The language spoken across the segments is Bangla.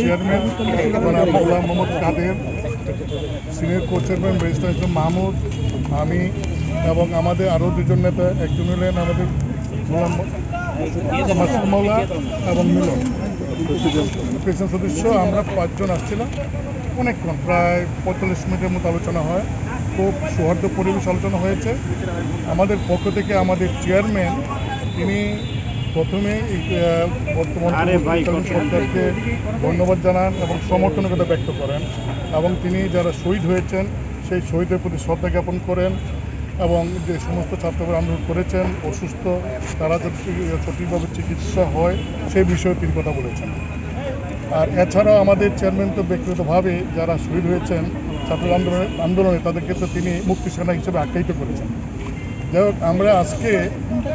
Chairman senior co chairman barrister Islam Mahmud, আমি এবং আমাদের আরও দুজন নেতা, একজন হলেন আমাদের গোলাম এবং মিলন। প্রেসিডেন্ট সদস্য, আমরা পাঁচজন আসছিলাম। অনেকক্ষণ, প্রায় পঁয়তাল্লিশ মিনিটের মতো আলোচনা হয়। খুব সৌহার্দ্য পরিবেশ আলোচনা হয়েছে। আমাদের পক্ষ থেকে আমাদের চেয়ারম্যান তিনি প্রথমে বর্তমান সরকারকে ধন্যবাদ জানান এবং সমর্থনকতা ব্যক্ত করেন এবং তিনি যারা শহীদ হয়েছেন সেই শহীদের প্রতি শ্রদ্ধা জ্ঞাপন করেন এবং যে সমস্ত ছাত্ররা আন্দোলন করেছেন অসুস্থ তারা যাতে সঠিকভাবে চিকিৎসা হয় সেই বিষয়ে তিনি কথা বলেছেন। আর এছাড়াও আমাদের চেয়ারম্যান তো ব্যক্তিগতভাবে যারা শহীদ হয়েছেন ছাত্র আন্দোলনে আন্দোলনে তাদেরকে তো তিনি মুক্তি সেনা হিসেবে আখ্যায়িত করেছেন। যাই হোক, আমরা আজকে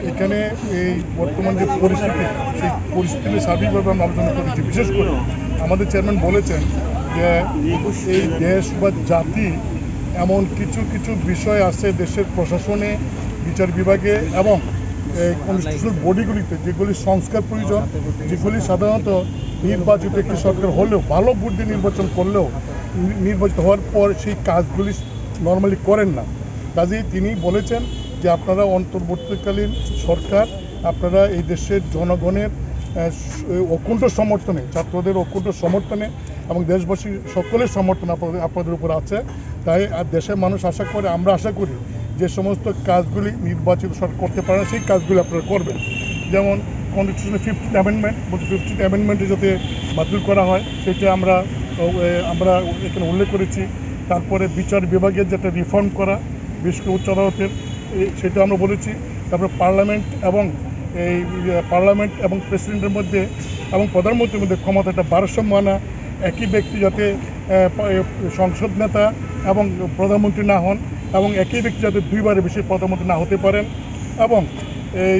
এখানে এই বর্তমান যে পরিস্থিতি, সেই পরিস্থিতি স্বাভাবিকভাবে আমরা আলোচনা করেছি। বিশেষ করে আমাদের চেয়ারম্যান বলেছেন যে এই দেশ বা জাতি এমন কিছু কিছু বিষয় আছে দেশের প্রশাসনে, বিচার বিভাগে এবং কনস্টিটিউশনাল বডিগুলিতে যেগুলি সংস্কার প্রয়োজন, যেগুলি সাধারণত নির্বাচিত একটি সরকার হলেও, ভালো বুদ্ধি নির্বাচন করলেও নির্বাচিত হওয়ার পর সেই কাজগুলি নর্মালি করেন না। কাজেই তিনি বলেছেন যে আপনারা অন্তর্বর্তীকালীন সরকার, আপনারা এই দেশের জনগণের অকুণ্ঠ সমর্থনে, ছাত্রদের অকুণ্ঠ সমর্থনে এবং দেশবাসীর সকলের সমর্থন আপনাদের আপনাদের উপর আছে। তাই আর দেশের মানুষ আশা করে, আমরা আশা করি যে সমস্ত কাজগুলি নির্বাচিত সরকার করতে পারে সেই কাজগুলি আপনারা করবেন। যেমন কনস্টিটিউশনের ফিফটিন অ্যামেন্ডমেন্ট ফিফটিন অ্যামেন্ডমেন্টে যাতে বাতিল করা হয়, সেটা আমরা আমরা এখানে উল্লেখ করেছি। তারপরে বিচার বিভাগের যেটা রিফর্ম করা, বিশেষ করে উচ্চ আদালতের সেটা আমরা বলেছি। তারপরে পার্লামেন্ট এবং এই পার্লামেন্ট এবং প্রেসিডেন্টের মধ্যে এবং প্রধানমন্ত্রীর মধ্যে ক্ষমতাটা ভারসাম্য আনা একই ব্যক্তি যাতে সংসদ নেতা এবং প্রধানমন্ত্রী না হন এবং একই ব্যক্তি যাতে দুইবারের বেশি প্রধানমন্ত্রী না হতে পারেন এবং এই,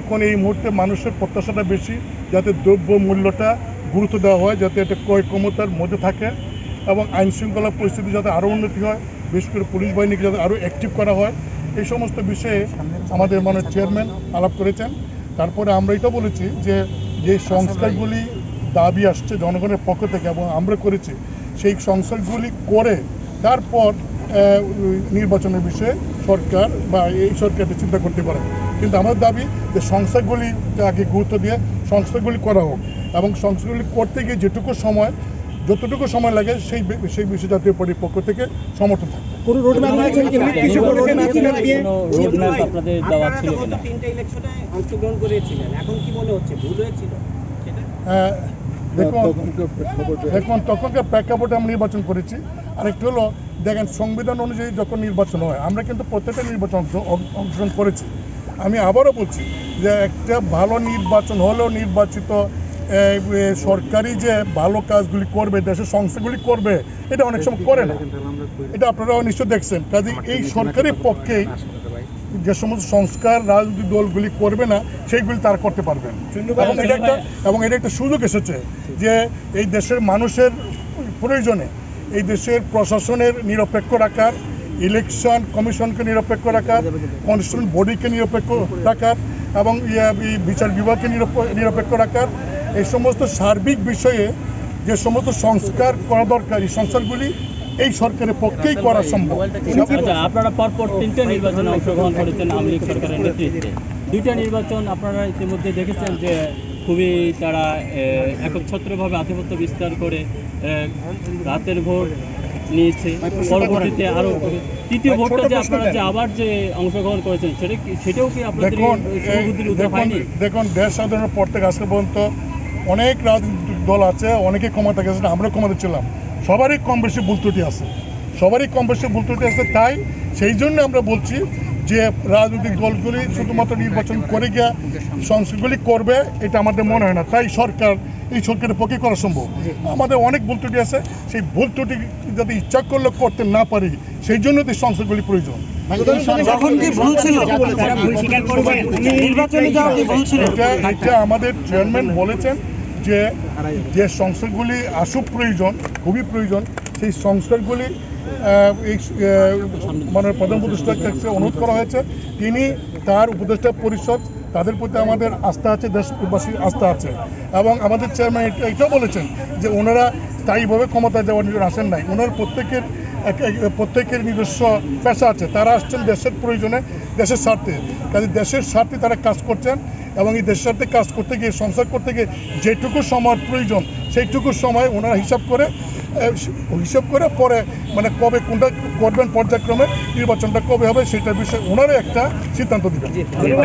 এখন এই মুহূর্তে মানুষের প্রত্যাশাটা বেশি যাতে দ্রব্য মূল্যটা গুরুত্ব দেওয়া হয়, যাতে এটা ক্রয় ক্ষমতার মধ্যে থাকে এবং আইন শৃঙ্খলা পরিস্থিতি যাতে আরও উন্নতি হয়, বিশেষ করে পুলিশ বাহিনীকে যাতে আরও অ্যাক্টিভ করা হয়। এই সমস্ত বিষয়ে আমাদের মাননীয় চেয়ারম্যান আলাপ করেছেন। তারপরে আমরা এটা বলেছি যে যে সংস্কারগুলি দাবি আসছে জনগণের পক্ষ থেকে এবং আমরা করেছি, সেই সংস্কারগুলি করে তারপর নির্বাচনের বিষয়ে সরকার বা এই সরকারটা চিন্তা করতে পারে। কিন্তু আমার দাবি যে সংস্থাগুলি আগে গুরুত্ব দিয়ে সংস্থাগুলি করা হোক এবং সংস্থাগুলি করতে গিয়ে যেটুকু সময়, যতটুকু সময় লাগে সেই সেই বিষয়ে জাতীয় পার্টির পক্ষ থেকে সমর্থন থাকবে কোনো রোড ম্যাপ কিনা কিছু রোড ম্যাপ দিয়ে রোডম্যাপ আপনাদের দেওয়া ছিল কিনা? তিনটে ইলেকশনে অংশগ্রহণ করেছিলেন। এখন কি মনে হচ্ছে? ভুল হয়েছিল? সেটা? দেখুন তখনকার প্রেক্ষাপটে আমরা নির্বাচন করেছি। আরেকটি হলো দেখেন সংবিধান অনুযায়ী যখন নির্বাচন হয় আমরা কিন্তু প্রত্যেকটা নির্বাচন অংশগ্রহণ করেছি। আমি আবারও বলছি যে একটা ভালো নির্বাচন হলেও নির্বাচিত সরকারি যে ভালো কাজগুলি করবে দেশের সংস্থাগুলি করবে এটা অনেক সময় করে না। এটা আপনারা নিশ্চয় দেখছেন। কাজে এই সরকারের পক্ষেই যে সমস্ত সংস্কার রাজনৈতিক দলগুলি করবে না সেইগুলি তারা করতে পারবেন। এবং এটা একটা এবং এটা একটা সুযোগ এসেছে যে এই দেশের মানুষের প্রয়োজনে এই দেশের প্রশাসনের নিরপেক্ষ রাখার ইলেকশন কমিশনকে নিরপেক্ষ রাখার কনস্টিটিউশন বডিকে নিরপেক্ষ রাখার এবং ইয়া- বিচার বিভাগকে নিরপ- নিরপেক্ষ রাখার এই সমস্ত সার্বিক বিষয়ে যে সমস্ত সংস্কার করা দরকার এই সংস্কারগুলি এই সরকারের পক্ষেই করা সম্ভব। আচ্ছা আপনারা পরপর তিনটে নির্বাচনে অংশগ্রহণ করেছেন আওয়ামী লীগ সরকারের নেতৃত্বে। দুইটা নির্বাচন আপনারা ইতিমধ্যে দেখেছেন যে খুবই তারা একচ্ছত্রভাবে আধিপত্য বিস্তার করে রাতের ভোট নিয়েছে। পরবর্তীতে আরও তৃতীয় ভোটটা যে আপনারা যে আবার যে অংশগ্রহণ করেছেন সেটা সেটাও কি আপনাদের দেখুন দেখুন দেশ সাধারণের পর থেকে আজকে পর্যন্ত অনেক রাজনৈতিক দল আছে অনেকে ক্ষমতা গেছে আমরা ক্ষমতা ছিলাম সবারই কম বেশি ভুল ত্রুটি আছে। সবারই কম বেশি ভুল ত্রুটি আছে তাই সেই জন্য আমরা বলছি যে রাজনৈতিক দলগুলি শুধুমাত্র নির্বাচন করে গিয়ে সংস্কারগুলি করবে এটা আমাদের মনে হয় না। তাই সরকার এই সরকারের পক্ষে করা সম্ভব। আমাদের অনেক ভুল ত্রুটি আছে সেই ভুল ত্রুটি যদি ইচ্ছা করলে করতে না পারি সেই জন্য তো এই সংস্কারগুলি প্রয়োজন। এটা আমাদের চেয়ারম্যান বলেছেন যে যে সংস্থাগুলি আসুক প্রয়োজন, খুবই প্রয়োজন, সেই সংস্থাগুলি এই মানে প্রধান উপদেষ্টার কাছে অনুরোধ করা হয়েছে। তিনি তার উপদেষ্টা পরিষদ, তাদের প্রতি আমাদের আস্থা আছে, দেশবাসীর আস্থা আছে। এবং আমাদের চেয়ারম্যান এটাও বলেছেন যে ওনারা স্থায়ীভাবে ক্ষমতা যাওয়ার নিজের আসেন নাই। ওনার প্রত্যেকের প্রত্যেকের নিজস্ব পেশা আছে। তারা আসছেন দেশের প্রয়োজনে, দেশের স্বার্থে। কাজে দেশের স্বার্থে তারা কাজ করছেন। এবং এই দেশের সাথে কাজ করতে গিয়ে, সংসার করতে গিয়ে যেটুকু সময়ের প্রয়োজন, সেইটুকু সময় ওনারা হিসাব করে হিসাব করে পরে মানে কবে কোনটা করবেন পর্যায়ক্রমে, নির্বাচনটা কবে হবে সেটা বিষয়ে ওনারা একটা সিদ্ধান্ত দেবেন।